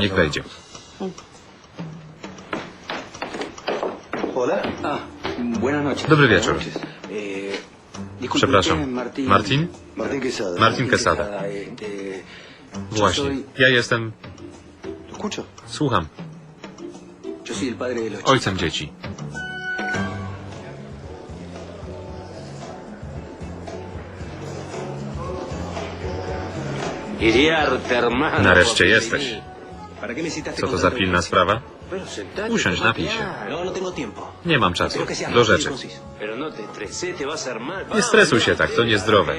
Niech wejdzie. Ah. Dobry wieczór. Eh, Przepraszam. Martin? Martin Quesada. Este, Właśnie. soy- Ja jestem... Słucham. Ojcem dzieci. Nareszcie jesteś. ¿Para qué me citaste Co to za pilna sprawa? Usiądź, napij się. No, no. Nie mam czasu. Do rzeczy. conciso. Nie stresuj się tak, to niezdrowe.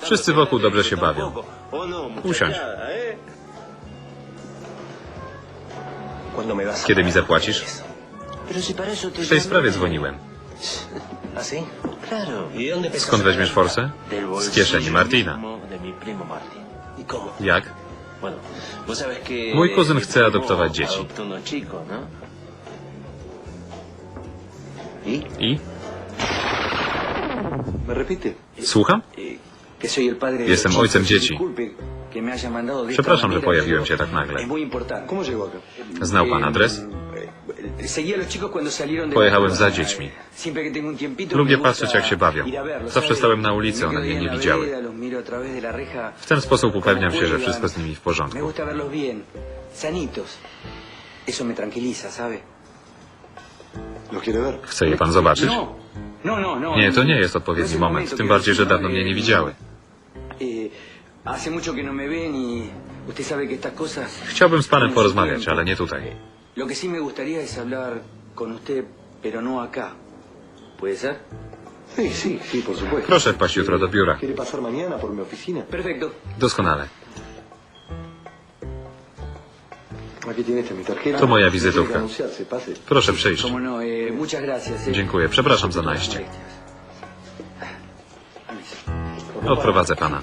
Wszyscy wokół dobrze się bawią. Usiądź. ¿Cuándo me vas a Kiedy mi zapłacisz? W tej sprawie dzwoniłem. ¿Ah. ¿Y Skąd weźmiesz forsę? Z kieszeni Martina. Jak? Mój kuzyn chce adoptować dzieci. ¿no? ¿Y? I? Słucham? Eh, Jestem ojcem dzieci. Przepraszam, że pojawiłem się tak nagle. Znał pan adres? Pojechałem za dziećmi. Lubię patrzeć, jak się bawią. Zawsze stałem na ulicy, one mnie nie widziały. W ten sposób upewniam się, że wszystko z nimi w porządku. Chce je pan zobaczyć? No, no, no. Nie, to nie jest es odpowiedni moment. Tym bardziej, że dawno ¿no? mnie nie widziały. Eh, y. Chciałbym z panem porozmawiać, ale nie tutaj. Lo que sí me gustaría es hablar con usted, pero no acá. ¿Puede ser? Sí, sí, sí, por supuesto. Proszę wpaść jutro do biura. ¿Quiere pasar mañana por mi oficina? Perfecto. Doskonale. Aquí tiene esta mi tarjeta. To moja wizytówka. anunciarse, pase. Proszę przyjść. No, eh, muchas gracias. eh. Dziękuję. Przepraszam za najście. Odprowadzę pana.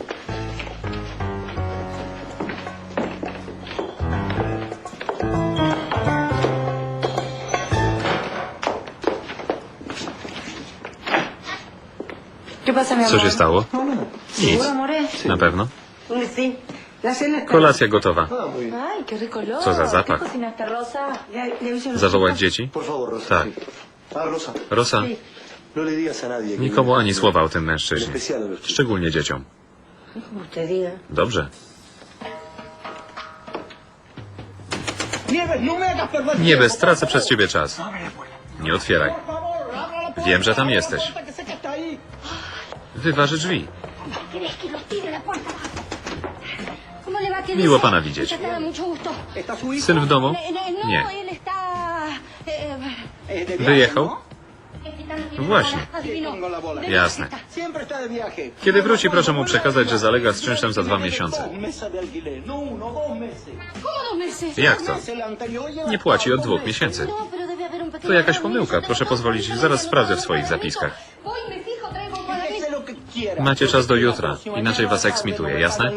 Co się stało? Nic. ¿Seguro, amore? Na pewno. Kolacja gotowa. Ah. Co za zapach. ¿Qué cocinaste, Rosa? ¿Le, le aviso a los Zawołać dzieci? Tak. Ah, Rosa, no nikomu ani słowa o tym mężczyźnie. Szczególnie dzieciom. Dobrze. Nieves, no stracę przez ciebie czas. Nie otwieraj. Wiem, że tam jesteś. Va? ¿Qué Miło pana widzieć. Syn w domu? Nie. Wyjechał? Właśnie. Jasne. Kiedy wróci, proszę mu przekazać, że zalega z czynszem za dwa miesiące. Jak to? Nie płaci od dwóch miesięcy. To jakaś pomyłka. Proszę pozwolić, zaraz sprawdzę w swoich zapiskach. Macie czas do jutra, inaczej was eksmituję, jasne?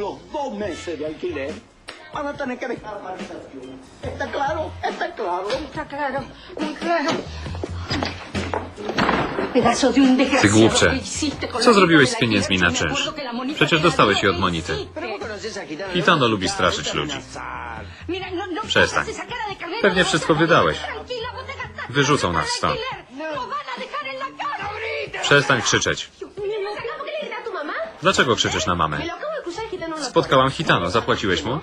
Ty głupcze. ¿Qué hiciste con Co zrobiłeś z pieniędzmi na czynsz? Przecież dostałeś je od monity. Gitano lubi straszyć ludzi. Przestań. Pewnie wszystko wydałeś. Wyrzucą nas stąd. del alquiler. Dlaczego krzyczysz na mamę? Spotkałam Hitano. Zapłaciłeś mu?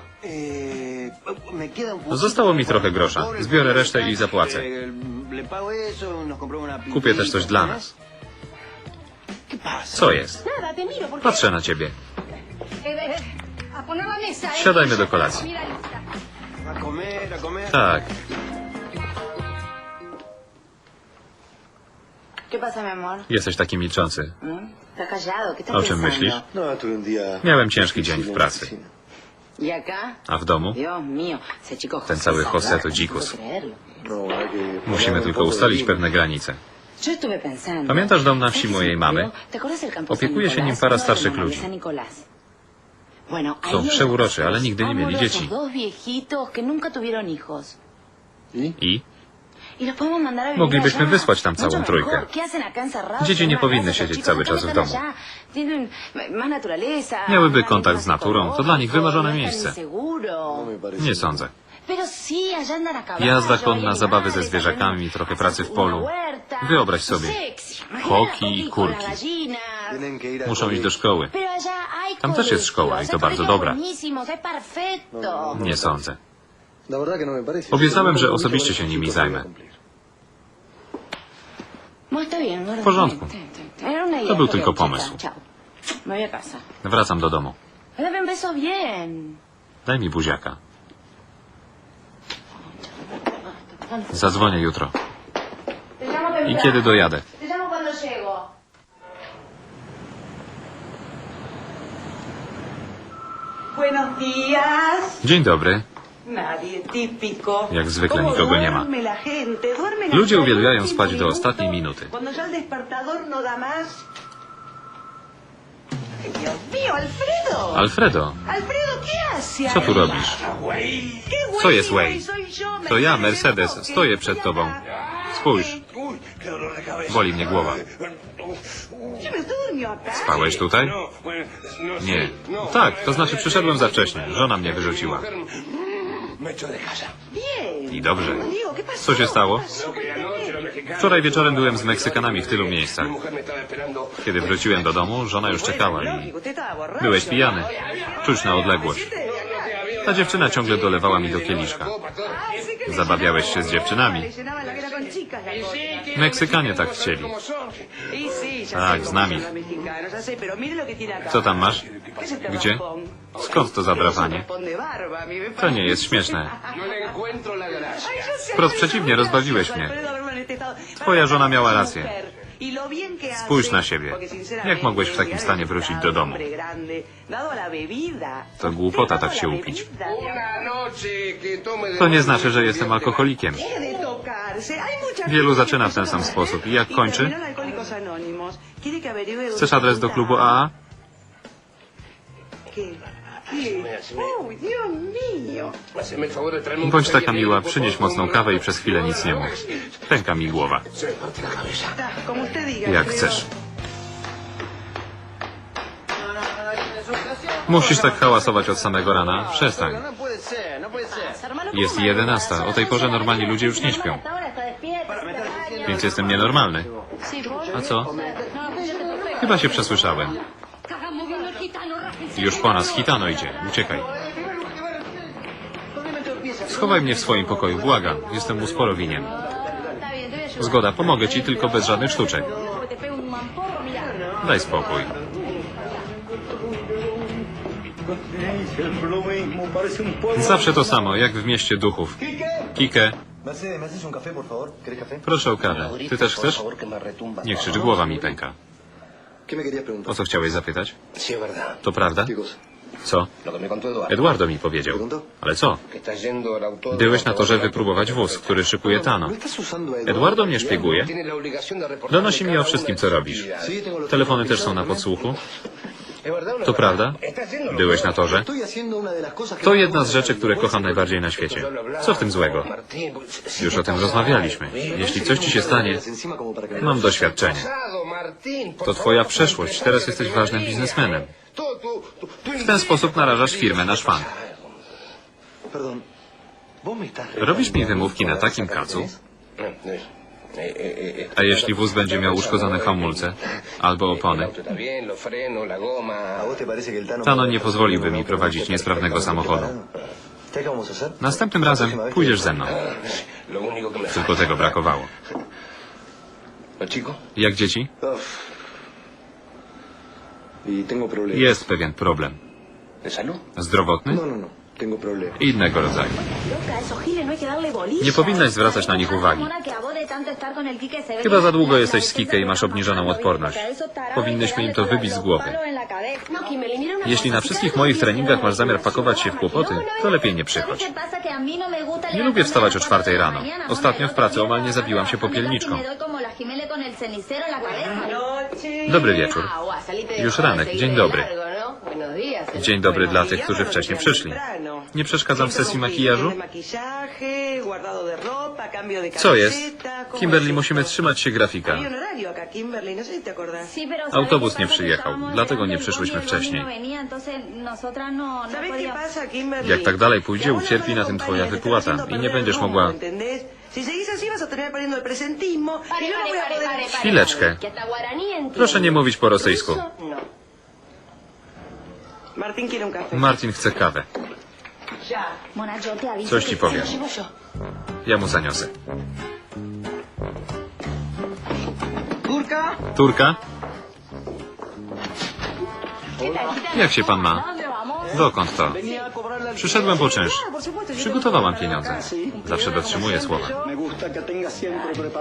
Zostało mi trochę grosza. Zbiorę resztę i zapłacę. Kupię też coś dla nas. Co jest? Patrzę na ciebie. Siadajmy do kolacji. Tak. Jesteś taki milczący. ¿Mm? ¿Está callado? ¿Qué estás ¿O czym myślisz? No. Miałem ciężki dzień w pracy. ¿Y? A w domu? Ten cały es José to salvaje, dzikus. No. No, Musimy tylko ustalić pewne granice. Pamiętasz dom na wsi ¿Sabes mojej mamy? Opiekuje się nim para starszych ludzi. Są przeuroczy, ale nigdy nie mieli dzieci. I? Moglibyśmy wysłać tam całą Mucho trójkę. mejor. ¿Qué hacen acá encerrados Dzieci nie powinny siedzieć cały ¿por qué czas no w domu. Miałyby kontakt z naturą. To dla nich wymarzone no miejsce. No. Nie sądzę. Jazda konna, zabawy ze zwierzakami, trochę pracy w polu. Wyobraź No sobie. imagina Hoki i kurki. Muszą iść do szkoły. Tam też jest szkoła i to bardzo dobra. perfecto. Nie sądzę. Obiecałem, że osobiście się nimi zajmę. No. W porządku. To był tylko pomysł. Wracam do domu. Daj mi buziaka. Zadzwonię jutro. I kiedy dojadę? Dzień dobry. Jak zwykle ¿Cómo nikogo nie ma. Ludzie uwielbiają spać do ostatniej minuty. No Alfredo. Alfredo, Alfredo, ¿qué hace co tu robisz? ¿Qué güey? Co jest Way? To ja, Mercedes stoję przed tobą. Spójrz, boli mnie głowa. No. Spałeś tutaj? Nie. Tak, to znaczy przyszedłem za wcześnie. Żona mnie wyrzuciła. I dobrze. Co się stało? Wczoraj wieczorem byłem z Meksykanami w tylu miejscach. Kiedy wróciłem do domu, żona już czekała i... Byłeś pijany. Czuć na odległość. Ta dziewczyna ciągle dolewała mi do kieliszka. Zabawiałeś się z dziewczynami. Meksykanie tak chcieli. Tak, z nami. Co tam masz? ¿Qué es este Gdzie? Skąd to zabrawanie? To nie jest śmieszne. Sé, Wprost przeciwnie, no, rozbawiłeś mnie. Twoja żona miała rację. Spójrz na siebie. Jak mogłeś w takim stanie wrócić do domu? To głupota tak się upić. To nie znaczy, że jestem alkoholikiem. Wielu zaczyna w ten sam sposób. I jak kończy? Chcesz adres do klubu AA? Bądź taka miła, przynieś mocną kawę i przez chwilę nic nie mów. Pęka mi głowa. Jak chcesz. Musisz tak hałasować od samego rana? Przestań. Jest jedenasta. O tej porze normalni ludzie już nie śpią. Więc jestem nienormalny. A co? Chyba się przesłyszałem. Już po nas hitano idzie. Uciekaj. Schowaj mnie w swoim pokoju, błagam. Jestem mu sporo winien. Zgoda, pomogę ci, tylko bez żadnych sztuczek. Daj spokój. Zawsze to samo, jak w mieście duchów. Kike, Proszę o kawę. Ty też chcesz? Nie krzycz, głowa mi pęka. O co chciałeś zapytać? To prawda? Co? Eduardo. Mi powiedział. Ale co? Byłeś na torze wypróbować wóz, który szykuje Tano. ¿No estás usando a Eduardo? Mnie szpieguje. Donosi mi o wszystkim, co robisz. Telefony też są na podsłuchu. To prawda? Byłeś na torze? To jedna z rzeczy, które kocham najbardziej na świecie. Co w tym złego? Już o tym rozmawialiśmy. Jeśli coś ci się stanie, mam doświadczenie. To twoja przeszłość. Teraz jesteś ważnym biznesmenem. W ten sposób narażasz firmę na szwank. Perdón. ¿Vos me estás Robisz mi wymówki na takim kacu? A jeśli wóz będzie miał uszkodzone hamulce albo opony? ¿A vos te parece que el Tano... Nie pozwoliłby mi prowadzić niesprawnego samochodu. Następnym razem pójdziesz ze mną. Tylko tego brakowało. Jak dzieci? Jest pewien problem. Zdrowotny? Innego rodzaju. Nie powinnaś zwracać na nich uwagi. Chyba za długo jesteś z Kike i masz obniżoną odporność. Powinnyśmy im to wybić z głowy. Jeśli na wszystkich moich treningach masz zamiar pakować się w kłopoty, to lepiej nie przychodź. Nie lubię wstawać o czwartej rano. Ostatnio w pracy omal nie zabiłam się popielniczką. Dobry wieczór. Już ranek, dzień dobry. Dzień dobry dla tych, którzy wcześniej przyszli. Nie przeszkadzam w sesji makijażu? Co jest? Kimberly, musimy trzymać się grafika. Autobus nie przyjechał, dlatego nie przyszłyśmy wcześniej. Jak tak dalej pójdzie, ucierpi na tym twoja wypłata i nie będziesz mogła... Chwileczkę. Proszę nie mówić po rosyjsku. Martin chce kawę. Coś ci powiem. Ja mu zaniosę. Turka? Jak się pan ma? Dokąd to? Przyszedłem po czynsz. Przygotowałam pieniądze. Zawsze dotrzymuję słowa.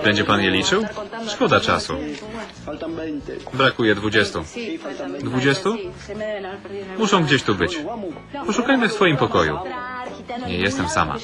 Będzie pan je liczył? Szkoda czasu. Faltan 20. Brakuje 20. 20? Muszą gdzieś tu być. Poszukajmy w twoim pokoju. Nie jestem sama.